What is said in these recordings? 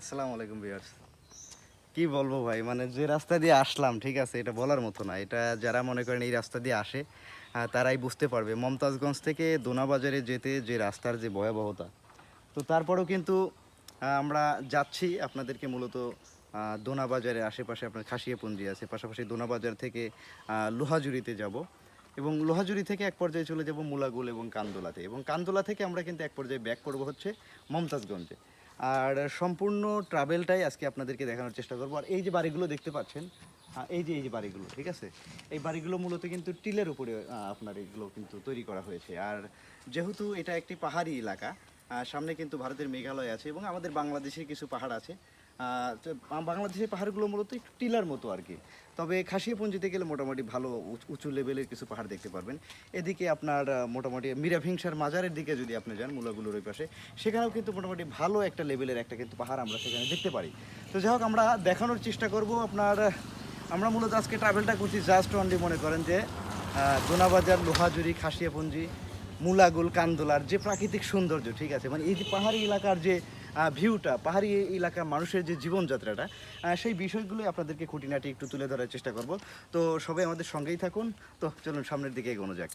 আসসালামু আলাইকুম ভিউয়ার্স। কি বলব ভাই মানে যে রাস্তা দিয়ে আসলাম, ঠিক আছে, এটা বলার মতো না। এটা যারা মনে করেন এই রাস্তা দিয়ে আসে তারাই বুঝতে পারবে। মমতাজগঞ্জ থেকে দোনাবাজারে যেতে যে রাস্তার যে ভয়াবহতা, তো তারপরেও কিন্তু আমরা যাচ্ছি আপনাদেরকে মূলত দোনাবাজারের আশেপাশে আপনার খাসিয়াপুঞ্জি আছে, পাশাপাশি দোনাবাজার থেকে লোহাজুরিতে যাব। এবং লোহাজুরি থেকে এক পর্যায়ে চলে যাব মুলাগুল এবং কান্দোলাতে। এবং কান্দোলা থেকে আমরা কিন্তু এক পর্যায়ে ব্যাক করব হচ্ছে মমতাজগঞ্জে। আর সম্পূর্ণ ট্রাভেলটাই আজকে আপনাদেরকে দেখানোর চেষ্টা করব। আর এই যে বাড়িগুলো দেখতে পাচ্ছেন এই যে এই যে বাড়িগুলো, ঠিক আছে? এই বাড়িগুলো মূলত কিন্তু টিলের উপরে আপনার এগুলো কিন্তু তৈরি করা হয়েছে। আর যেহেতু এটা একটি পাহাড়ি এলাকা সামনে কিন্তু ভারতের মেঘালয় আছে এবং আমাদের বাংলাদেশের কিছু পাহাড় আছে। বাংলাদেশের পাহাড়গুলো মূলত একটু টিলার মতো আর কি। তবে খাসিয়াপুঞ্জিতে গেলে মোটামুটি ভালো উঁচ- লেভেলের কিছু পাহাড় দেখতে পারবেন। এদিকে আপনার মোটামুটি মিরাভিংসার মাজারের দিকে যদি আপনি যান, মূলাগুলোর ওই পাশে, সেখানেও কিন্তু মোটামুটি ভালো একটা লেভেলের একটা কিন্তু পাহাড় আমরা সেখানে দেখতে পারি। তো যাই হোক, আমরা দেখানোর চেষ্টা করব আপনার আমরা মূলত আজকে ট্রাভেলটা করছি জাস্ট অনলি মনে করেন যে দোনাবাজার লোহাজুরি, খাসিয়াপুঞ্জি, মুলাগুল, কান্দোলার যে প্রাকৃতিক সৌন্দর্য, ঠিক আছে? মানে এই যে পাহাড়ি এলাকার যে ভিউটা, পাহাড়ি এলাকার মানুষের যে জীবনযাত্রাটা সেই বিষয়গুলোই আপনাদেরকে খুঁটিনাটি একটু তুলে ধরার চেষ্টা করব। তো সবাই আমাদের সঙ্গেই থাকুন। তো চলুন সামনের দিকে এগোনো যাক।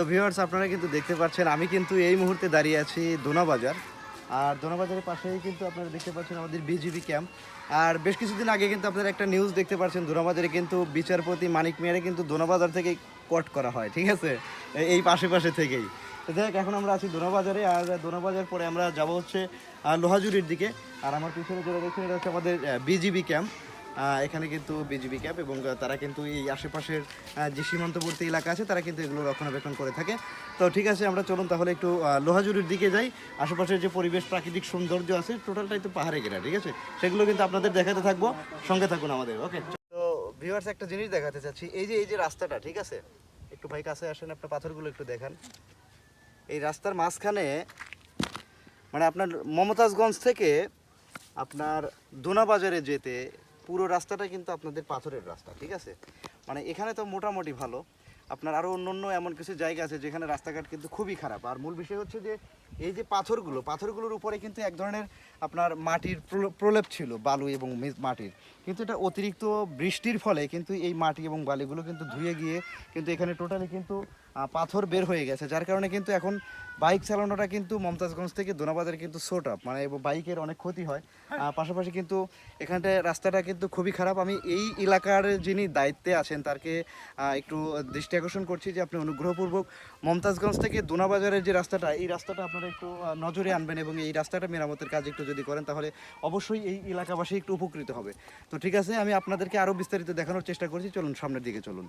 তো ভিউয়ার্স আপনারা কিন্তু দেখতে পাচ্ছেন, আমি কিন্তু এই মুহূর্তে দাঁড়িয়ে আছি দোনাবাজার। আর দোনাবাজারের পাশেই কিন্তু আপনারা দেখতে পাচ্ছেন আমাদের বিজিবি ক্যাম্প আর বেশ কিছুদিন আগে কিন্তু আপনারা একটা নিউজ দেখতে পাচ্ছেন, দোনাবাজারে কিন্তু বিচারপতি মানিক মিয়ারে কিন্তু দোনাবাজার থেকেই কট করা হয়, ঠিক আছে? এই পাশে পাশে থেকেই। তো দেখ, এখন আমরা আছি দোনাবাজারে, আর দোনাবাজার পরে আমরা যাব হচ্ছে লোহাজুরির দিকে। আর আমার পিছনে যেটা দেখছেন, এটা হচ্ছে আমাদের বিজিবি ক্যাম্প এখানে কিন্তু বিজিবি ক্যাম্প এবং তারা কিন্তু এই আশেপাশের যে সীমান্তবর্তী এলাকা আছে, তারা কিন্তু এগুলো রক্ষণাবেক্ষণ করে থাকে। তো ঠিক আছে, আমরা চলুন তাহলে একটু লোহাজুরির দিকে যাই। আশেপাশের যে পরিবেশ, প্রাকৃতিক সৌন্দর্য আছে টোটালটাই তো পাহাড়ে ঘেরা, ঠিক আছে? সেগুলো কিন্তু আপনাদের দেখাতে থাকব। সঙ্গে থাকুন আমাদের ওকে তো ভিউয়ার্স একটা জিনিস দেখাতে চাচ্ছি। এই যে এই যে রাস্তাটা, ঠিক আছে? একটু ভাই কাছে আসেন, আপনার পাথরগুলো একটু দেখান। এই রাস্তার মাঝখানে মানে আপনার মমতাজগঞ্জ থেকে আপনার দোনাবাজারে যেতে পুরো রাস্তাটা কিন্তু আপনাদের পাথরের রাস্তা, ঠিক আছে? মানে এখানে তো মোটামুটি ভালো। আপনার আরও অন্য অন্য এমন কিছু জায়গা আছে যেখানে রাস্তাঘাট কিন্তু খুবই খারাপ। আর মূল বিষয় হচ্ছে যে, এই যে পাথরগুলো, পাথরগুলোর উপরে কিন্তু এক ধরনের আপনার মাটির প্রলেপ ছিল, বালু এবং মাটির। কিন্তু এটা অতিরিক্ত বৃষ্টির ফলে কিন্তু এই মাটি এবং বালিগুলো কিন্তু ধুয়ে গিয়ে কিন্তু এখানে টোটালি কিন্তু পাথর বের হয়ে গেছে। যার কারণে কিন্তু এখন বাইক চালানোটা কিন্তু মমতাজগঞ্জ থেকে দোনাবাজারে কিন্তু সোট আপ মানে বাইকের অনেক ক্ষতি হয়। আহ, পাশাপাশি কিন্তু এখানটায় রাস্তাটা কিন্তু খুবই খারাপ। আমি এই এলাকার যিনি দায়িত্বে আছেন তারকে একটু দৃষ্টি আকর্ষণ করছি যে আপনি অনুগ্রহপূর্বক মমতাজগঞ্জ থেকে দোনাবাজারের যে রাস্তাটা এই রাস্তাটা আপনারা একটু নজরে আনবেন এবং এই রাস্তাটা মেরামতের কাজ একটু যদি করেন তাহলে অবশ্যই এই এলাকাবাসী একটু উপকৃত হবে। তো ঠিক আছে আমি আপনাদেরকে আরও বিস্তারিত দেখানোর চেষ্টা করছি। চলুন সামনের দিকে চলুন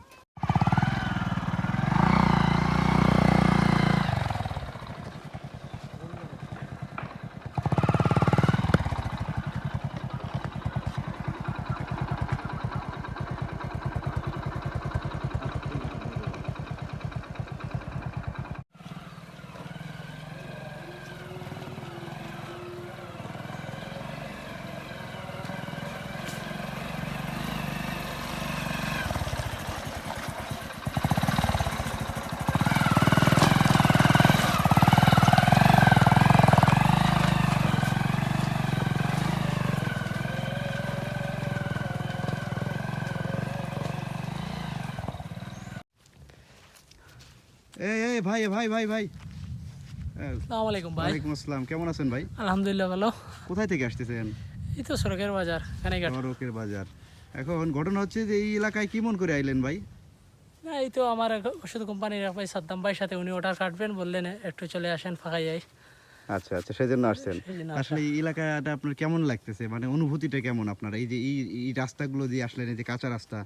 এই এই ভাই ভাই ভাই ভাই। আসসালামু আলাইকুম ভাই। ওয়ালাইকুম আসসালাম। কেমন আছেন ভাই? আলহামদুলিল্লাহ ভালো। কোথায় থেকে আসতেছেন? এই তো সড়কের বাজার কানাইঘাট। চরকের বাজার। এখন ঘটনা হচ্ছে যে এই এলাকায় কি মন করে আইলেন ভাই? না এই তো আমার ওষুধ কোম্পানির ভাই সাদ্দাম ভাইয়ের সাথে উনি অর্ডার কাটবেন বললেন একটু চলে আসেন ফাঁকা যাই আচ্ছা আচ্ছা সেজন্য আসছেন। আসলে এই এলাকাটা আপনার কেমন লাগতেছে? মানে অনুভূতিটা কেমন আপনার? এই যে এই এই রাস্তাগুলো দিয়ে আসলেন এই যে কাঁচা রাস্তা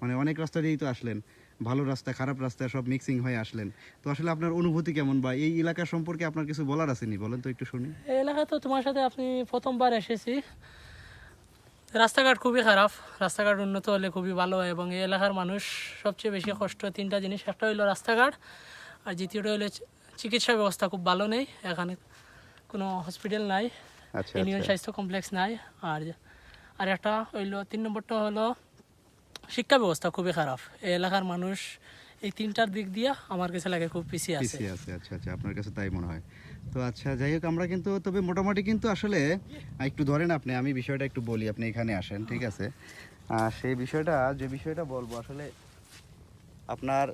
মানে অনেক রাস্তা দিয়েই তো আসলেন। ভালো রাস্তা খারাপ রাস্তা সব মিক্সিং হয়ে আসলেন। তো আসলে আপনার অনুভূতি কেমন বা এই এলাকা সম্পর্কে আপনার কিছু বলার আসেনি বলেন তো একটু শুনি। এই এলাকা তো তোমার সাথে আপনি প্রথমবার এসেছি। রাস্তাঘাট খুবই খারাপ রাস্তাঘাট উন্নত হলে খুবই ভালো হয় এবং এই এলাকার মানুষ সবচেয়ে বেশি কষ্ট তিনটা জিনিস। একটা হইল রাস্তাঘাট আর দ্বিতীয়টা হলো চিকিৎসা ব্যবস্থা খুব ভালো নেই এখানে কোনো হসপিটাল নাই আচ্ছা ইউনিয়ন আচ্ছা। স্বাস্থ্য কমপ্লেক্স নাই আর আর একটা হইল তিন নম্বরটা হলো শিক্ষা ব্যবস্থা খুবই খারাপ। এই এলাকার মানুষ এই তিনটার দিক দিয়ে আমার কাছে লাগে খুব পিছিয়ে আছে। পিছিয়ে আছে আচ্ছা আচ্ছা আপনার কাছে তাই মনে হয়। তো আচ্ছা যাই হোক আমরা কিন্তু তবে মোটামুটি কিন্তু আসলে একটু ধরেন আপনি আমি বিষয়টা একটু বলি আপনি এখানে আসেন ঠিক আছে? সেই বিষয়টা যে বিষয়টা বলব আসলে আপনার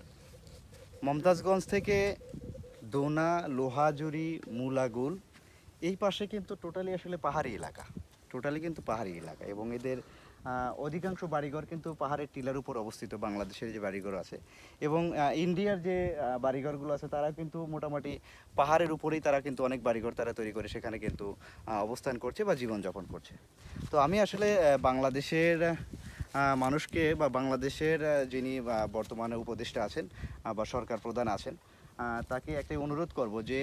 মমতাজগঞ্জ থেকে দোনা লোহাজুরি মুলাগুল এই পাশে কিন্তু টোটালি আসলে পাহাড়ি এলাকা। টোটালি কিন্তু পাহাড়ি এলাকা এবং এদের অধিকাংশ বাড়িঘর কিন্তু পাহাড়ের টিলার উপর অবস্থিত, বাংলাদেশের যে বাড়িঘর আছে। এবং ইন্ডিয়ার যে বাড়িঘরগুলো আছে, তারা কিন্তু মোটামুটি পাহাড়ের উপরেই তারা কিন্তু অনেক বাড়িঘর তারা তৈরি করে, সেখানে কিন্তু অবস্থান করছে বা জীবনযাপন করছে। তো আমি আসলে বাংলাদেশের মানুষকে বা বাংলাদেশের যিনি বর্তমানে উপদেষ্টা আছেন বা সরকার প্রধান আছেন তাকে একটাই অনুরোধ করব যে,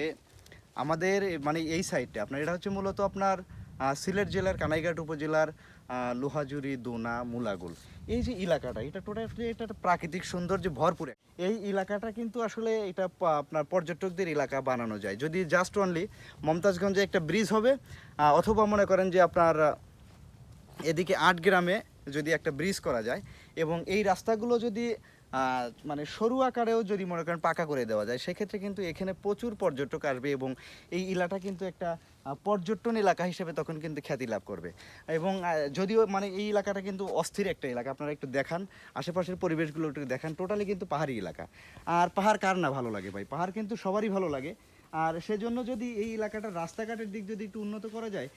আমাদের মানে এই সাইডটা আপনার, এটা হচ্ছে মূলত আপনার সিলেট জেলার কানাইঘাট উপজেলার লোহাজুরি দোনা, মুলাগুল। এই যে এলাকাটা এটা টোটালি এটা প্রাকৃতিক সৌন্দর্যে ভরপুর। এই এলাকাটা কিন্তু আসলে এটা আপনার পর্যটকদের এলাকা বানানো যায়। যদি জাস্ট অনলি মমতাজগঞ্জে একটা ব্রিজ হবে অথবা মনে করেন যে আপনার, এদিকে আট গ্রামে যদি একটা ব্রিজ করা যায়, এবং এই রাস্তাগুলো যদি মানে সরু আকারেও যদি মনে করেন পাকা করে দেওয়া যায়, সেক্ষেত্রে কিন্তু এখানে প্রচুর পর্যটক আসবে এবং এই এলাকা কিন্তু একটা পর্যটন এলাকা হিসেবে তখন কিন্তু খ্যাতি লাভ করবে। এবং যদিও মানে এই এলাকাটা কিন্তু অস্থির একটা এলাকা, আপনারা একটু দেখান, আশেপাশের পরিবেশগুলো একটু দেখান টোটালি কিন্তু পাহাড়ি এলাকা। আর পাহাড় কার না ভালো লাগে ভাই? পাহাড় কিন্তু সবারই ভালো লাগে। আর সেজন্য যদি এই এলাকাটা রাস্তাঘাটের দিক যদি একটু উন্নত করা যায়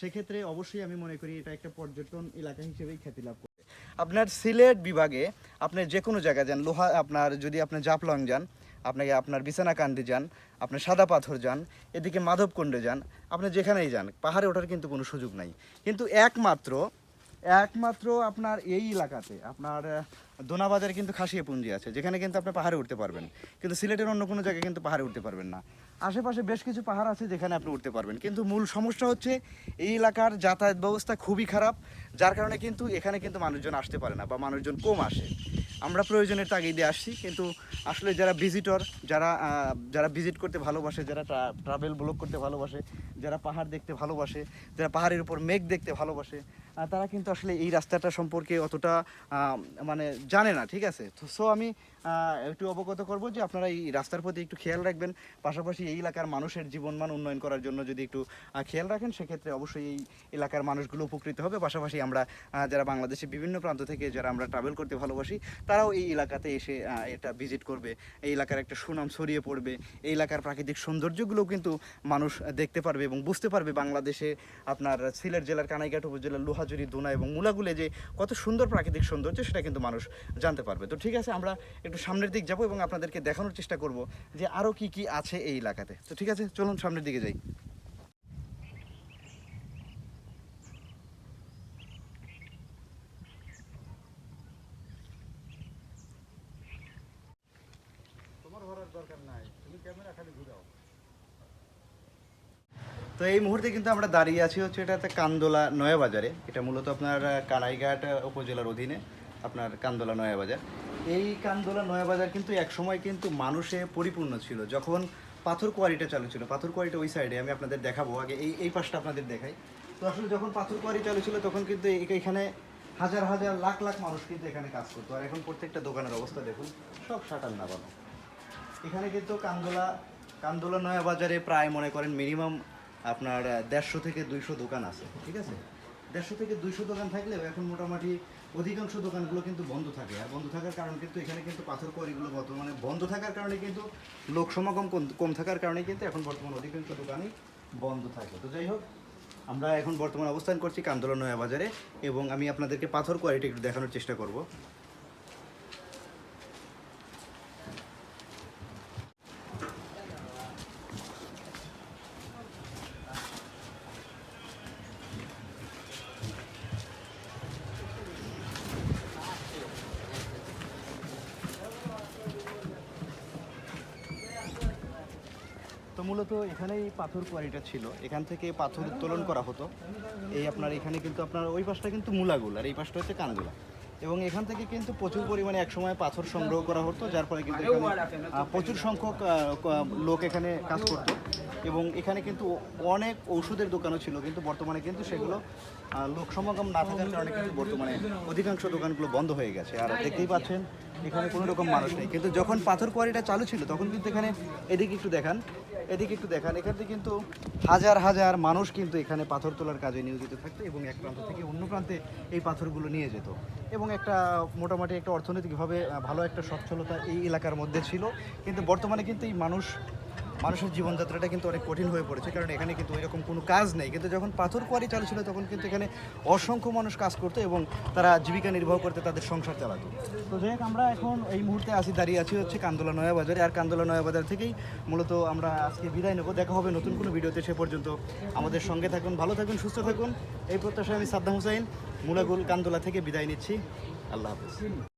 সেক্ষেত্রে অবশ্যই আমি মনে করি এটা একটা পর্যটন এলাকা হিসেবেই খ্যাতি লাভ আপনার সিলেট বিভাগে আপনি যে কোনো জায়গায় যান, লোহা আপনার যদি আপনি জাপলং যান আপনাকে আপনার বিছানাকান্দি যান, আপনি সাদা পাথর যান, এদিকে মাধবকুণ্ডে যান, আপনি যেখানেই যান, পাহাড়ে ওঠার কিন্তু কোনো সুযোগ নাই। কিন্তু একমাত্র একমাত্র আপনার এই এলাকাতে, আপনার দোনাবাজারে কিন্তু খাসিয়ে পুঞ্জি আছে, যেখানে কিন্তু আপনি পাহাড়ে উঠতে পারবেন। কিন্তু সিলেটের অন্য কোনো জায়গায় কিন্তু পাহাড়ে উঠতে পারবেন না। আশেপাশে বেশ কিছু পাহাড় আছে যেখানে আপনি উঠতে পারবেন। কিন্তু মূল সমস্যা হচ্ছে, এই এলাকার যাতায়াত ব্যবস্থা খুবই খারাপ। যার কারণে কিন্তু এখানে কিন্তু মানুষজন আসতে পারে না বা মানুষজন কম আসে। আমরা প্রয়োজনের তাগিদে আসছি, কিন্তু আসলে যারা ভিজিটর যারা যারা ভিজিট করতে ভালোবাসে, যারা ট্রাভেল ব্লগ করতে ভালোবাসে, যারা পাহাড় দেখতে ভালোবাসে, যারা পাহাড়ের উপর মেঘ দেখতে ভালোবাসে তারা কিন্তু আসলে এই রাস্তাটা সম্পর্কে অতটা মানে জানে না, ঠিক আছে? তো সো আমি একটু অবগত করব যে আপনারা এই রাস্তার প্রতি একটু খেয়াল রাখবেন। পাশাপাশি এই এলাকার মানুষের জীবনমান উন্নয়ন করার জন্য যদি একটু খেয়াল রাখেন, সেক্ষেত্রে অবশ্যই এই এলাকার মানুষগুলো উপকৃত হবে। পাশাপাশি আমরা যারা বাংলাদেশের বিভিন্ন প্রান্ত থেকে যারা আমরা ট্রাভেল করতে ভালোবাসি, তারাও এই এলাকাতে এসে এটা ভিজিট করবে। এই এলাকার একটা সুনাম ছড়িয়ে পড়বে। এই এলাকার প্রাকৃতিক সৌন্দর্যগুলো কিন্তু মানুষ দেখতে পারবে এবং বুঝতে পারবে বাংলাদেশে আপনার সিলেট জেলার কানাইঘাট উপজেলার লোহাজুরি দোনা এবং মুলাগুলে যে কত সুন্দর প্রাকৃতিক সৌন্দর্য, সেটা কিন্তু মানুষ জানতে পারবে। তো ঠিক আছে, আমরা একটু সামনের দিক যাব এবং আপনাদেরকে দেখানোর চেষ্টা করব যে আরও কি কি আছে এই এলাকাতে। তো ঠিক আছে চলুন সামনের দিকে যাই। তো এই মুহূর্তে কিন্তু আমরা দাঁড়িয়ে আছি হচ্ছে এটা একটা কান্দোলা নয়াবাজারে এটা মূলত আপনার কানাইঘাট উপজেলার অধীনে আপনার কান্দোলা নয়াবাজার এই কান্দোলা নয়াবাজার কিন্তু একসময় কিন্তু মানুষে পরিপূর্ণ ছিল। যখন পাথর কোয়ারিটা চালু ছিল, পাথর কোয়ারিটা ওই সাইডে আমি আপনাদের দেখাবো, আগে এই এই পাশটা আপনাদের দেখাই। তো আসলে যখন পাথর কোয়ারি চালু ছিল, তখন কিন্তু এখানে হাজার হাজার, লাখ লাখ মানুষ কিন্তু এখানে কাজ করতো। আর এখন প্রত্যেকটা দোকানের অবস্থা দেখুন, সব শাটার নামানো এখানে কিন্তু কান্দোলা কান্দোলা নয়া বাজারে প্রায় মনে করেন মিনিমাম আপনার দেড়শো থেকে দুইশো দোকান আছে, ঠিক আছে? দেড়শো থেকে দুইশো দোকান থাকলেও এখন মোটামুটি অধিকাংশ দোকানগুলো কিন্তু বন্ধ থাকে। আর বন্ধ থাকার কারণ কিন্তু এখানে কিন্তু পাথর কোয়ারিগুলো বর্তমানে বন্ধ থাকার কারণে কিন্তু লোক সমাগম কম- থাকার কারণে কিন্তু এখন বর্তমান অধিকাংশ দোকানই বন্ধ থাকে। তো যাই হোক, আমরা এখন বর্তমান অবস্থান করছি কান্দোলা নয়া বাজারে এবং আমি আপনাদেরকে পাথর কোয়ারিটি একটু দেখানোর চেষ্টা করব। মূলত এখানেই পাথর কোয়ারিটা ছিল। এখান থেকে পাথর উত্তোলন করা হতো। এই আপনার এখানে কিন্তু আপনার ওই পাশটা কিন্তু মূলাগুল আর এই পাশটা হচ্ছে কানগুলা। এবং এখান থেকে কিন্তু প্রচুর পরিমাণে একসময় পাথর সংগ্রহ করা হতো, যার ফলে কিন্তু এখানে প্রচুর সংখ্যক লোক এখানে কাজ করতো। এবং এখানে কিন্তু অনেক ওষুধের দোকানও ছিল, কিন্তু বর্তমানে কিন্তু সেগুলো লোক সমাগম না থাকার কারণে কিন্তু বর্তমানে অধিকাংশ দোকানগুলো বন্ধ হয়ে গেছে। আর দেখতেই পাচ্ছেন এখানে কোনো রকম মানুষ নেই। কিন্তু যখন পাথর কোয়ারিটা চালু ছিল, তখন কিন্তু এখানে এদিকে একটু দেখান, এদিকে একটু দেখান। এখানে কিন্তু হাজার হাজার মানুষ কিন্তু এখানে পাথর তোলার কাজে নিয়োজিত থাকতো এবং এক প্রান্ত থেকে অন্য প্রান্তে এই পাথরগুলো নিয়ে যেত। এবং একটা মোটামুটি একটা অর্থনৈতিকভাবে ভালো একটা সচ্ছলতা এই এলাকার মধ্যে ছিল। কিন্তু বর্তমানে কিন্তু এই মানুষ মানুষের জীবনযাত্রাটা কিন্তু অনেক কঠিন হয়ে পড়েছে, কারণ এখানে কিন্তু ওইরকম কোনো কাজ নেই। কিন্তু যখন পাথর কোয়ারি চালু ছিল, তখন কিন্তু এখানে অসংখ্য মানুষ কাজ করতো এবং তারা জীবিকা নির্বাহ করতে তাদের সংসার চালাতো। তো যাই আমরা এখন এই মুহূর্তে আসি দাঁড়িয়ে আছি হচ্ছে কান্দোলা নয়া বাজারে, আর কান্দোলা নয়া বাজার থেকেই মূলত আমরা আজকে বিদায় নেব। দেখা হবে নতুন কোনো ভিডিওতে, সে পর্যন্ত আমাদের সঙ্গে থাকুন, ভালো থাকুন, সুস্থ থাকুন। এই প্রত্যাশায় আমি সাদ্দাম হুসাইন, মুলাগুল কান্দোলা থেকে বিদায় নিচ্ছি। আল্লাহ হাফিজ।